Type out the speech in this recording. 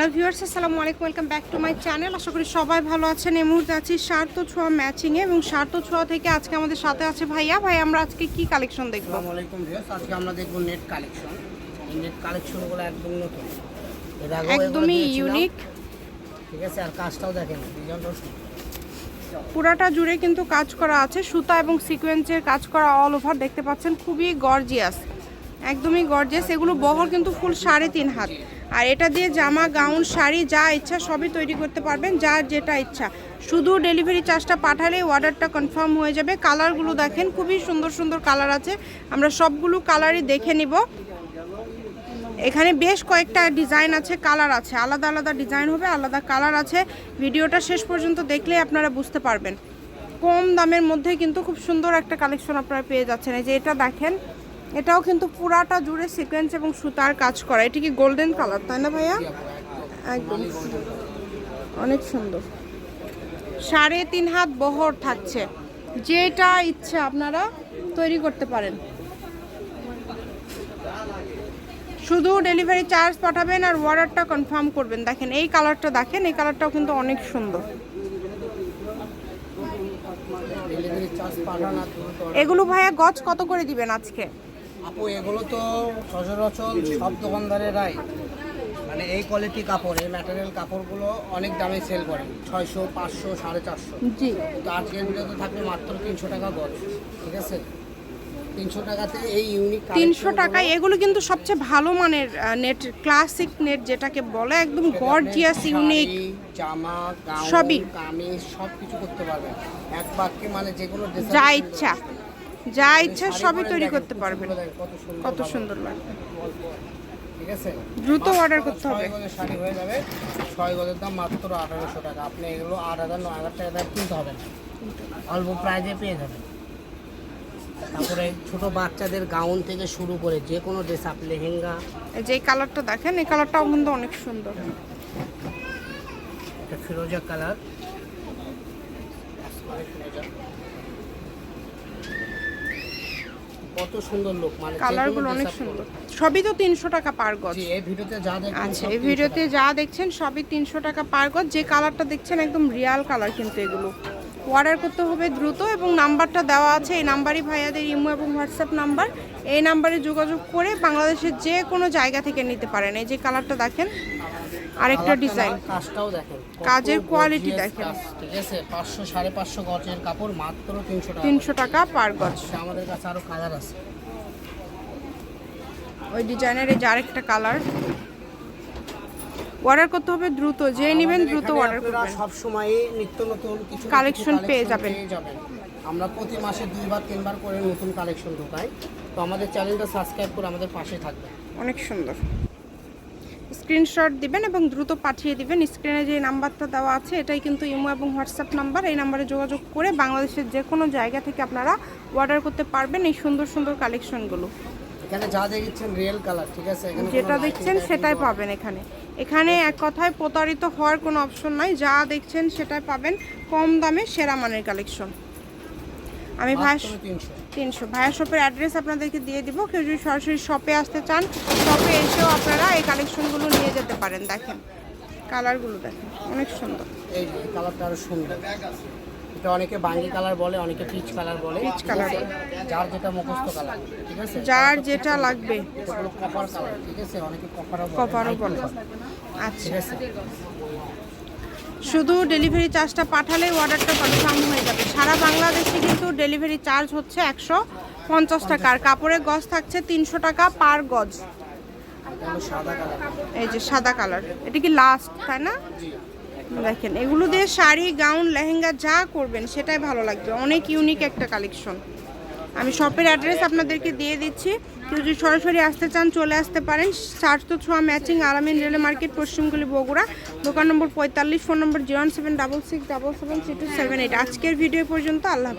Hello viewers আসসালামু আলাইকুম welcome back to my channel. আশা করি সবাই ভালো আছেন। এই মুহূর্তে আছি স্বার্থ ছোঁয়া ম্যাচিংয়ে এবং স্বার্থ ছোঁয়া থেকে আজকে আমাদের সাথে আছে ভাইয়া। ভাই আমরা আজকে কি কালেকশন দেখব? আলাইকুম ভিউয়ার্স আজকে আমরা দেখব নেট কালেকশন এই নেট কালেকশনগুলো একদম নতুন। একদমই ইউনিক ঠিক আছে আর কাজটাও দেখেন পুরাটা জুড়ে কিন্তু কাজ করা আছে সুতা এবং সিকোয়েন্সের কাজ করা অল ওভার দেখতে পাচ্ছেন খুবই গর্জিয়াস একদমই গর্জিয়াস এগুলো বহর কিন্তু ফুল সাড়ে তিন হাত। আর এটা দিয়ে জামা, গাউন, শাড়ি, যা ইচ্ছা সবই তৈরি করতে পারবেন, যার যেটা ইচ্ছা। শুধু ডেলিভারি চার্জটা পাঠালেই অর্ডারটা কনফার্ম হয়ে যাবে। কালারগুলো দেখেন, খুবই সুন্দর সুন্দর কালার আছে। আমরা সবগুলো কালারই দেখে নিব। এখানে বেশ কয়েকটা ডিজাইন আছে কালার আছে। আলাদা আলাদা ডিজাইন হবে, আলাদা কালার আছে। ভিডিওটা শেষ পর্যন্ত দেখলে আপনারা বুঝতে পারবেন। কম দামের মধ্যে কিন্তু খুব সুন্দর একটা কালেকশন আপনারা পেয়ে যাচ্ছেন। এই যে এটা দেখেন এটাও কিন্তু পুরাটা জুড়ে সিকোয়েন্স এবং সুতার কাজ করা। এটি কি গোল্ডেন কালার তাই না ভাইয়া? একদম। অনেক সুন্দর। সাড়ে তিন হাত বহর থাকছে। যেটা ইচ্ছে আপনারা তৈরি করতে পারেন। শুধু ডেলিভারি চার্জ পাঠাবেন আর অর্ডারটা কনফার্ম করবেন। দেখেন এই কালারটা দেখেন এই কালারটাও কিন্তু অনেক সুন্দর। এগুলো ভাইয়া গজ কত করে দিবেন আজকে? আপু এগুলো তো সচরাচর সব দোকানদারের দোকানদারেরাই মানে এই কোয়ালিটি কাপড় এই ম্যাটেরিয়াল কাপড়গুলো অনেক দামে সেল করে ছয়শো পাঁচশো সাড়ে চারশো। জি। তো আজকের ভিডিওতে থাকবে মাত্র তিনশো টাকা গজ ঠিক আছে? তিনশো টাকাতে এই ইউনিক তিনশো টাকায় এগুলো কিন্তু সবচেয়ে ভালো মানের নেট ক্লাসিক নেট যেটাকে বলে একদম গর্জিয়াস ইউনিক জামা সবই। কামিজ সব কিছু করতে পারবেন। এক বাক্যে মানে যে কোনো যা ইচ্ছা। যা ইচ্ছা সবই তৈরি করতে পারবেন। কত সুন্দর লাগবে। ঠিক আছে? দ্রুত order করতে হবে। শাড়ি হয়ে যাবে। ছয় গজের দাম মাত্র আঠারোশো টাকা। আপনি এগুলো আট হাজার নয় হাজার টাকা কিনতে হবে না। অল্প প্রাইজে পেয়ে যাবেন। তারপরে ছোট বাচ্চাদের গাউন থেকে শুরু করে যে কোনো ড্রেস আপ লেহেঙ্গা। যে কালারটা দেখেন এই কালারটাও কিন্তু অনেক সুন্দর। একটা ফিরোজা কালার কত সুন্দর লোক মানে কালারগুলো অনেক সুন্দর। সবই তো তিনশো টাকা পার গজ। জি এই ভিডিওতে যা দেখছেন আচ্ছা এই ভিডিওতে যা দেখছেন সবই তিনশো টাকা পার গজ। যে কালারটা দেখছেন একদম রিয়াল কালার কিন্তু এগুলো। অর্ডার করতে হবে দ্রুত এবং নাম্বারটা দেওয়া আছে। এই নাম্বারই ভাইয়াদের ইমো এবং হোয়াটসঅ্যাপ নাম্বার। এই নাম্বারে যোগাযোগ করে বাংলাদেশের যে কোনো জায়গা থেকে নিতে পারেন। এই যে কালারটা দেখেন আরেকটা ডিজাইন। কাজের কোয়ালিটি দেখেন। ঠিক আছে পাঁচশো সাড়ে পাঁচশো গজের কাপড় মাত্র তিনশো টাকা। তিনশো টাকা পার গজ। আচ্ছা, আমাদের কাছে আরও কালার আছে। ওই ডিজাইনের এই যে আরেকটা কালার। অর্ডার করতে হবে দ্রুত যে নেবেন দ্রুত অর্ডার করবেন। সব সময় নিত্য নতুন কিছু না Collection কিছু পেয়ে যাবেন। আমরা প্রতি মাসে দুইবার তিনবার করে নতুন কালেকশন ঢোকাই। তো আমাদের চ্যানেলটা সাবস্ক্রাইব করে আমাদের পাশে থাকবে অনেক সুন্দর। স্ক্রিনশট দিবেন এবং দ্রুত পাঠিয়ে দিবেন। স্ক্রিনে যে নাম্বারটা দেওয়া আছে এটাই কিন্তু ইমো এবং হোয়াটসঅ্যাপ নাম্বার। এই নাম্বারে যোগাযোগ করে বাংলাদেশের যে কোনো জায়গা থেকে আপনারা অর্ডার করতে পারবেন এই সুন্দর সুন্দর কালেকশনগুলো এখানে যা দেখছেন রিয়েল কালার ঠিক আছে? যেটা দেখছেন সেটাই পাবেন এখানে। এখানে এক কথায় প্রতারিত হওয়ার কোনো অপশন নাই। যা দেখছেন সেটাই পাবেন কম দামে সেরা মানের কালেকশন। আমি ভাইয়া তিনশো। ভাইয়া শপের অ্যাড্রেস আপনাদেরকে দিয়ে দিব। কেউ যদি সরাসরি শপে আসতে চান শপে এসেও আপনারা এই কালেকশনগুলো নিয়ে যেতে পারেন। দেখেন কালারগুলো দেখেন অনেক সুন্দর। এই কালারটা আরও সুন্দর। এটা অনেকে বাঙ্গি কালার বলে অনেকে পিচ কালার বলে। আছে? বলে। যার যেটা মুখস্থ কালার ঠিক আছে? যার যেটা লাগবে। কপার কালার ঠিক আছে? অনেকে কপারও বলে কপারও বলে। আচ্ছা। ঠিক আছে? শুধু ডেলিভারি চার্জটা পাঠালেই অর্ডারটা কনফার্ম হয়ে যাবে। সারা বাংলাদেশে কিন্তু ডেলিভারি চার্জ হচ্ছে একশো পঞ্চাশ টাকা। আর কাপড়ের গজ থাকছে তিনশো টাকা পার গজ। কালার। এই যে সাদা কালার। এটা কি লাস্ট তাই না? দেখেন, এগুলো দিয়ে শাড়ি, গাউন, লেহেঙ্গা যা করবেন, সেটাই ভালো লাগবে। অনেক ইউনিক একটা কালেকশন আমি শপের অ্যাড্রেস আপনাদেরকে দিয়ে দিচ্ছি। যদি সরাসরি আসতে চান, চলে আসতে পারেন। চারশো ছোঁয়া ম্যাচিং আরামিন রেলে মার্কেট পশ্চিমগুলি, বগুড়া। দোকান নম্বর পঁয়তাল্লিশ phone number zero seven double six double seven three two seven eight আজকের ভিডিও পর্যন্ত, আল্লাহ।